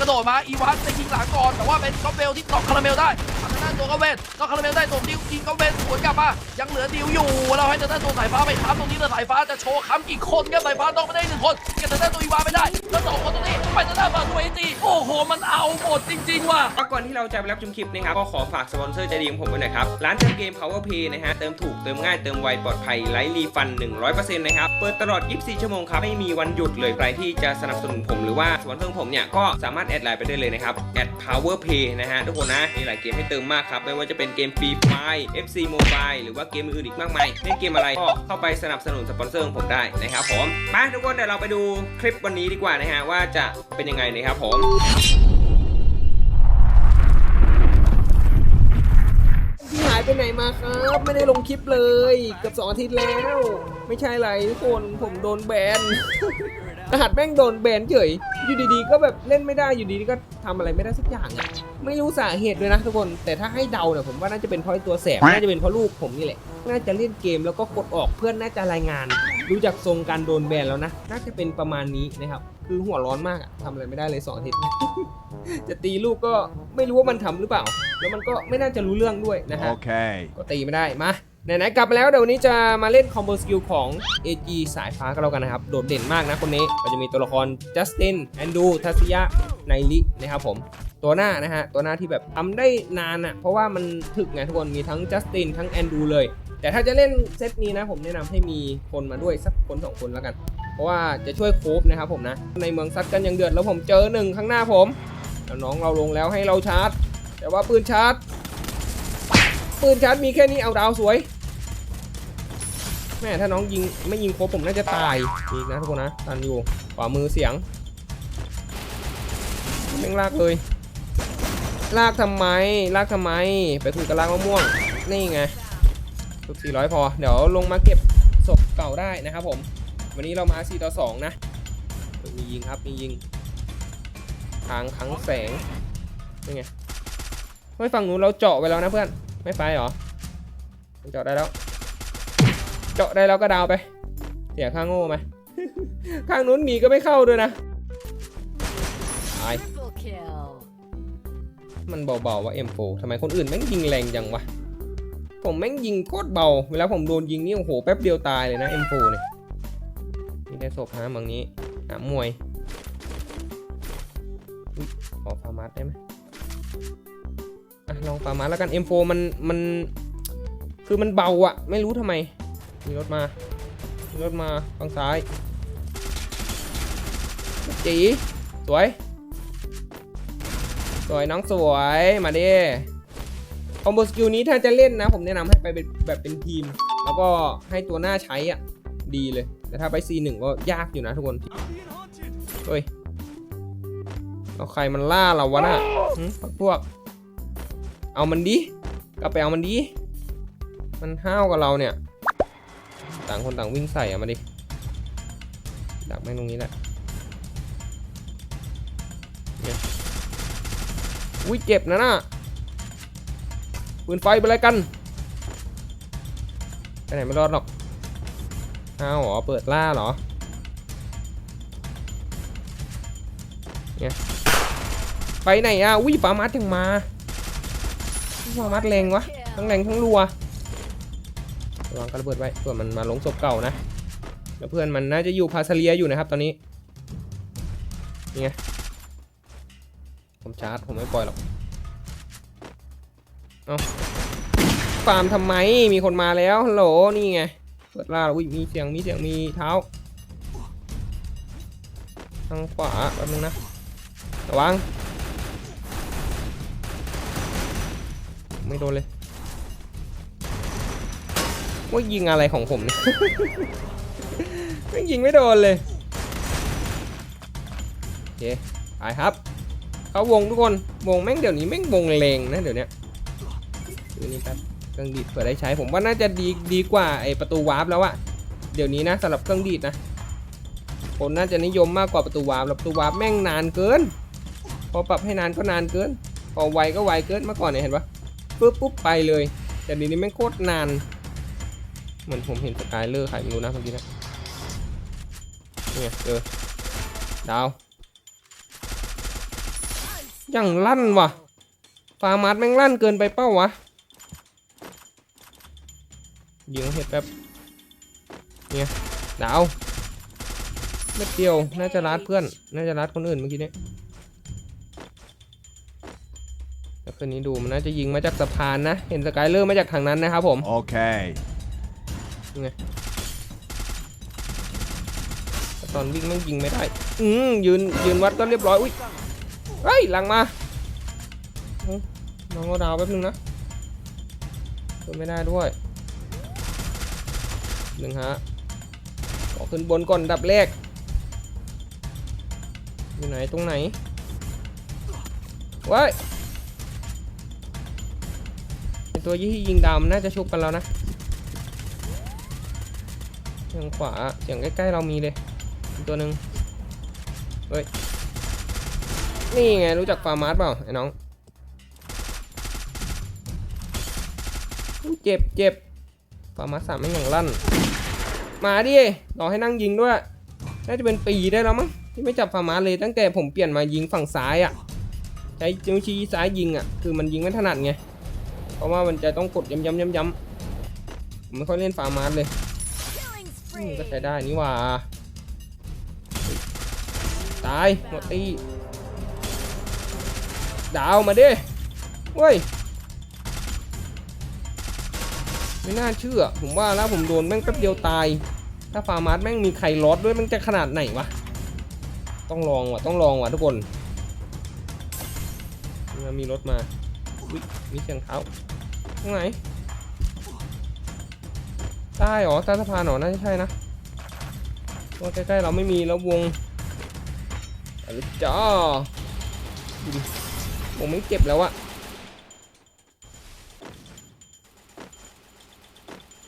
กระโดดมาอีวานจะยิงหลังก่อนแต่ว่าเป็นกอฟเบลที่ตอกคาราเมลได้ ตัวกอฟเบลตอกคาราเมลได้ตัวดิวยิงกอฟเบลสวนกลับมายังเหลือดิวอยู่เราให้ทางด้าตัวสายฟ้าไปค้ำตรงนี้เลยสายฟ้าจะโชว์ค้ำกี่คนครับสายฟ้าต้องไปได้หนึ่งคนเก็บทางด้าตัวอีวานไปได้แล้วสองคนตรงนี้ไปทางด้าฝั่งตัวเอจีโอ้โหมันเอาหมดจริงๆว่ะก่อนที่เราจะไปรับชมคลิปนะครับก็ขอฝากสปอนเซอร์ใจดีของผมไว้หน่อยครับร้านเติมเกม Power Pay นะฮะเติมถูกเติมง่ายเติมไวปลอดภัยไร้รีฟัน 100%นะครับเปิดตลอด 24 ชั่วโมงครับไม่มีวันหยุดเลยใครที่จะสนับสนุนผมหรือว่าสปอนเซอร์ผมเนี่ยก็สามารถแอดไลน์ไปได้เลยนะครับแอด Power Pay นะฮะทุกคนนะมีหลายเกมให้เติมมากครับไม่ว่าจะเป็นเกม Free Fire FC Mobile หรือว่าเกมอื่นอีกมากมายเล่นเกมอะไรก็เข้าไปสนับสนุนสปอนเซอร์ของผมได้นะครับผมมาทุกคนเดี๋ยวเราไปดูคลิปวันนี้ดีกว่านะฮะว่าจะเป็นยังไงนะครับผมพี่หายไปไหนมาครับไม่ได้ลงคลิปเลยเกือบสองอาทิตย์แล้ว ไม่ใช่ไรทุกคนผมโดนแบน รหัสแม่งโดนแบนเฉยอยู่ดีๆ ก็แบบเล่นไม่ได้อยู่ดีๆก็ทำอะไรไม่ได้สักอย่างอะไม่รู้สาเหตุด้วยนะทุกคน แต่ถ้าให้เดาเนี่ยผมว่าน่าจะเป็นเพราะไอ้ตัวแสบน่าจะเป็นเพราะลูกผมนี่แหละน่าจะเล่นเกมแล้วก็กดออกเพื่อนน่าจะรายงานดูจากทรงการโดนแบนแล้วนะน่าจะเป็นประมาณนี้นะครับคือหัวร้อนมากอะทำอะไรไม่ได้เลยสองอาทิตย์จะตีลูกก็ไม่รู้ว่ามันทำหรือเปล่า แล้วมันก็ไม่น่าจะรู้เรื่องด้วยนะฮะ Okay. ก็ตีไม่ได้มา ไหนๆกลับมาแล้วเดี๋ยววันนี้จะมาเล่นคอมโบสกิลของ AG สายฟ้ากันแล้วกันนะครับ โดดเด่นมากนะคนนี้ก็จะมีตัวละครจัสตินแอนดูทัสยะไนลินะครับผมตัวหน้านะฮะ ตัวหน้าที่แบบทำได้นานอะ่ะเพราะว่ามันถึกไงทุกคนมีทั้งจัสตินทั้งแอนดูเลย แต่ถ้าจะเล่นเซตนี้นะผมแนะนำให้มีคนมาด้วยสักคนสองคนแล้วกัน เพราะว่าจะช่วยโคฟนะครับผมนะ ในเมืองซัดกันยังเดือดแล้วผมเจอหนึ่งข้างหน้าผมแล้วน้องเราลงแล้วให้เราชาร์จ แต่ว่าปืนชาร์จ ปืนชาร์จมีแค่นี้เอาดาวสวย แม่ถ้าน้องยิงไม่ยิงครบผมน่าจะตายอีกนะทุกคนนะตันอยู่ขวามือเสียงแม่งลากเลยลากทำไมลากทำไม ไปคุยกับลากมะม่วง นี่ไงสุด400 พอ เดี๋ยวลงมาเก็บศพเก่าได้นะครับผม วันนี้เรามา 4 ต่อ 2 นะ มียิงครับ มียิง ทางขังแสง นี่ไงเฮ้ยฝั่งนู้นเราเจาะไว้แล้วนะเพื่อน ไม่ไปเหรอเจาะได้แล้ว เจาะได้แล้วก็ดาวไป เสียค่าโง่ไหม ข้างนู้นมีก็ไม่เข้าด้วยนะตายมันเบาๆว่า M4 ทำไมคนอื่นแม่งยิงแรงจังวะ ผมแม่งยิงโคตรเบา เวลาผมโดนยิงนี่โอ้โหแป๊บเดียวตายเลยนะ M4 เนี่ยนี่ได้ศพฮะมังนี้หามวยอุ๊ยขอฟาร์มัสได้ไหม อะลองฟาร์มัสแล้วกัน M4 มันมันคือมันเบาอะไม่รู้ทำไม มีรถมามีรถมาฝั่งซ้ายจีสวย สวยน้องสวยมาดิคอมโบสกิลนี้ถ้าจะเล่นนะ ผมแนะนำให้ไปเป็นแบบเป็นทีม แล้วก็ให้ตัวหน้าใช้อะ ดีเลย แต่ถ้าไป C1 ก็ยากอยู่นะทุกคนเฮ้ยเอาใครมันล่าเราวะน่ะหึพวก เอามันดิกลับไปเอามันดิมันห้าวกับเราเนี่ย ต่างคนต่างวิ่งใส่อะมาดิ ดักแม่งตรงนี้แหละอุ้ยเจ็บนะน่ะปืนไฟไปเลยกันไปไหนไม่รอดหรอกอ้าวหรอ เปิดล่าหรอ เนี่ย ไปไหนอะอุ้ยปามัดยังมา ปามัดแรงวะทั้งแรงทั้งรัวระวังกระเบิดไว้เผื่อมันมาลงศพเก่านะแล้วเพื่อนมันน่าจะอยู่พาซาเลียอยู่นะครับตอนนี้นี่ไงผมชาร์จผมไม่ปล่อยหรอกเอาฟาร์มทำไมมีคนมาแล้วฮัลโหลนี่ไงเปิดล่าแล้วอุ้ยมีเสียงมีเสียงมีเท้าทางขวาแป๊บนึงนะระวัง ไม่โดนเลยว่ายิงอะไรของผมเนี่ยไม่ยิงไม่โดนเลยโอเคไปครับเขาวงทุกคนวงแม่งเดี๋ยวนี้แม่งวงเลงนะเดี๋ยวนี้ดูนี่ครับเครื่องดีดเผื่อได้ใช้ผมว่าน่าจะดีดีกว่าไอประตูวาร์ปแล้วอะเดี๋ยวนี้นะสำหรับเครื่องดีดนะคนน่าจะนิยมมากกว่าประตูวาร์ปแล้วประตูวาร์ปแม่งนานเกิน พอปรับให้นานก็นานเกิน พอไวก็ไวเกินเมื่อก่อนเนี่ยเห็นปะ ปุ๊บปุ๊บไปเลย แต่ดีนี้แม่งโคตรนาน เหมือนผมเห็นสกายเลอร์ใครไม่รู้นะเมื่อกี้นะเนี่ไงเจอดาวย่างลั่นว่ะฟาร์มาร์แม่งลั่นเกินไปเป้าวะยิงเห็ดแป๊บเนี่ยดาวเม็ดเดียวน่าจะรัดเพื่อน น่าจะรัดคนอื่นเมื่อกี้นี้ แต่คืนนี้ดูมันน่าจะยิงมาจากสะพานนะ เห็นสกายเลอร์มาจากทางนั้นนะครับผม Okay. แต่ตอนวิ่งแม่งยิงไม่ได้ อืมยืนยืนวัดก็เรียบร้อย อุ้ยเฮ้ยหลังมาเฮ้ยน้องก็ดาวแป๊บนึงนะเปิดไม่ได้ด้วยหนึ่งฮะขอขึ้นบนก่อนดับแรก อยู่ไหนตรงไหนว้าย ตัวที่ยิงดาวน่าจะชุบกันแล้วนะทางขวาเสียงใกล้ๆเรามีเลยอีกตัวหนึ่งเฮ้ย นี่ไงรู้จักฟาร์มาร์เปล่าไอ้น้องเจ็บเจ็บฟาร์มาร์สามไม่อย่างลั่น มาดิรอให้นั่งยิงด้วย น่าจะเป็นปีได้แล้วมั้งที่ไม่จับฟาร์มาร์เลยตั้งแต่ผมเปลี่ยนมายิงฝั่งซ้ายอะ่ะใช้จิ้วชี้ซ้ายยิงอะ่ะ คือมันยิงไม่ถนัดไง เพราะว่ามันจะต้องกดย้ำย้ำย้ำย้ำผมไม่ค่อยเล่นฟาร์มาร์เลยอืมก็ใช้ได้นี่หว่าตายหมดตีดาวมาดิเว้ยไม่น่าเชื่อ ผมว่าแล้วผมโดนแม่งแป๊บเดียวตาย ถ้าฟาร์มาร์แม่งมีใครลอดด้วยแม่งจะขนาดไหนวะ ต้องลองว่ะ ต้องลองว่ะทุกคนนี่มีรถมาอุ๊ย มีเสียงเท้าตรงไหนใต้หรอใต้สะพานหรอน่าจะใช่นะว่าใกล้ๆเราไม่มีแล้ววงอะไรจ้าวงไม่เก็บแล้วอะ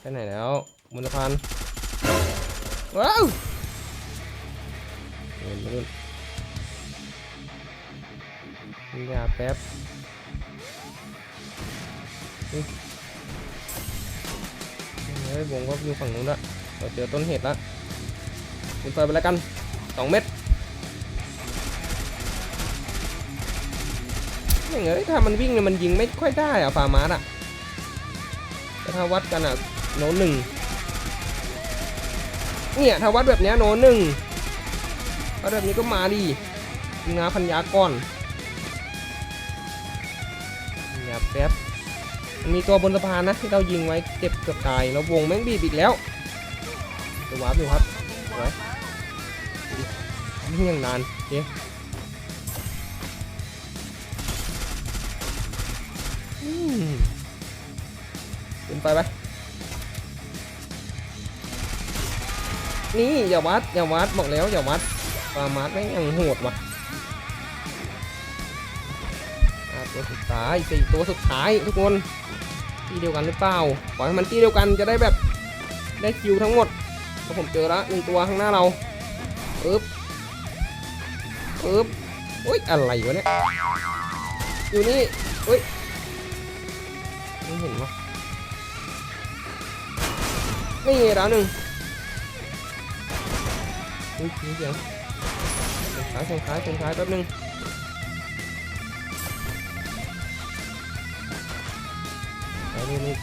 ไปไหนแล้วบนสะพานว้าวเห็นไหมรุ่นยาแป๊บ เฮ้ยวงก็อยู่ฝั่งนู้นละเราเจอต้นเหตุละยิงไฟไปแล้วกันสองเม็ดอย่างเงี้ยถ้ามันวิ่งเนี่ยมันยิงไม่ค่อยได้อะฟาร์มาร์อะแต่ถ้าวัดกันอะโนหนึ่งเนี่ยถ้าวัดแบบเนี้ยโนหนึ่งวัดแบบนี้ก็มาดีงาพันยาก่อนอย่าแป๊บ มีตัวบนสะพานนะที่เรายิงไว้เจ็บเกือบตายแล้ววงแม่งบีบอีกแล้วตัววาร์ปอยู่ครับไว้ยิงอย่งนานเคอืมเป็นไปไหมนี่อย่าวัดอย่าวัดบอกแล้วอย่าวัดปามาร์แม่งยังโหดว่ะ ตัวสุดท้ายสี่ตัวสุดท้ายทุกคนที่เดียวกันหรือเปล่าปล่อยให้มันที่เดียวกันจะได้แบบได้คิวทั้งหมดเพราะผมเจอละหนึ่งตัวข้างหน้าเราปึ๊บปึ๊บอุ้ยอะไรวะเนี่ยอยู่นี่อุ้ยไม่เห็นวะนี่ไงดาวหนึ่งอุ้ยเสียงสียงขายสียงขายสียงขายแป๊บนึง นี่นี่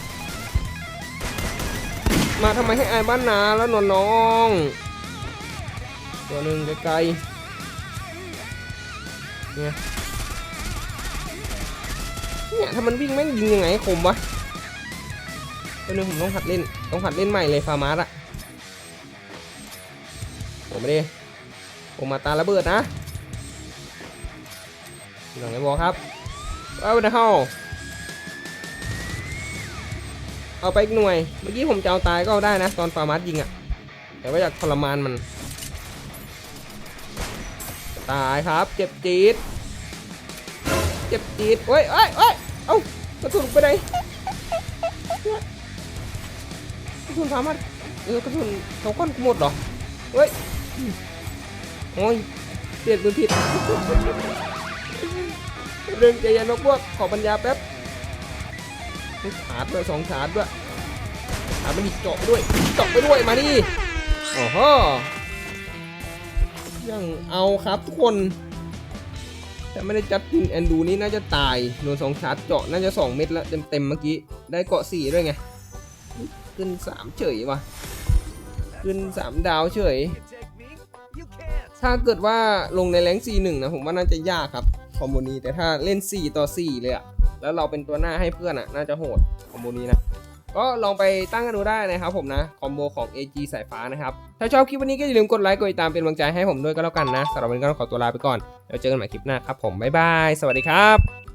มาทำไมให้อายบ้านนาแล้วนอนน้อง ตัวหนึ่งไกลๆเนี่ยเนี่ยถ้ามันวิ่งแม่งยิงยังไงคมวะตัวหนึงผมต้องหัดเล่น ต้องหัดเล่นใหม่เลยฟาร์มาร์อะผมไม่ได้ผมมาตาระเบิดนะหลังไอ้บอครับเอาเดฮา เอาไปอีกหน่วย เมื่อกี้ผมจะเอาตายก็เอาได้นะ ตอนฟาร์มัสยิงอะ่ะ แต่ว่าอยากทรมานมัน ตายครับ เจ็บจี๊ด เจ็บจี๊ดโอ้ยโอ้ยโอ้ยเอ้ากระสุนไปไหนกระสุนฟาร์มัสเออกระสุนเขาก้อนกูหมดเหรอเฮ้ย โอ้ยเปลี่ยนปืนผิดเรื่องใจเย็นนะพวก ขอปัญญาแป๊บ นี่ชาร์จด้วยสองชาร์จด้วยชาร์จมันอีกเจาะไปด้วยเจาะไปด้วยมาดิโอ้โหยังเอาครับทุกคน แต่ไม่ได้จัดตินแอนดูนี่น่าจะตายโดนสองชาร์จเจาะน่าจะ2เม็ดแล้วเต็มเมื่อกี้ ได้เกาะ4ด้วยไง ขึ้น3เฉยว่ะ ขึ้น3ดาวเฉย ถ้าเกิดว่าลงในแรง C1 นะ ผมว่าน่าจะยากครับคอมโบนี้แต่ถ้าเล่น 4 ต่อ 4 เลยอะ แล้วเราเป็นตัวหน้าให้เพื่อนอะน่าจะโหดคอมโบนี้นะก็ลองไปตั้งกันดูได้นะครับผมนะคอมโบของ AG สายฟ้านะครับ ถ้าชอบคลิปวันนี้ก็อย่าลืมกดไลค์กดติดตามเป็นกำลังใจให้ผมด้วยก็แล้วกันนะสำหรับวันนี้ก็ต้องขอตัวลาไปก่อน แล้วเจอกันใหม่คลิปหน้าครับผมบ๊ายบายสวัสดีครับ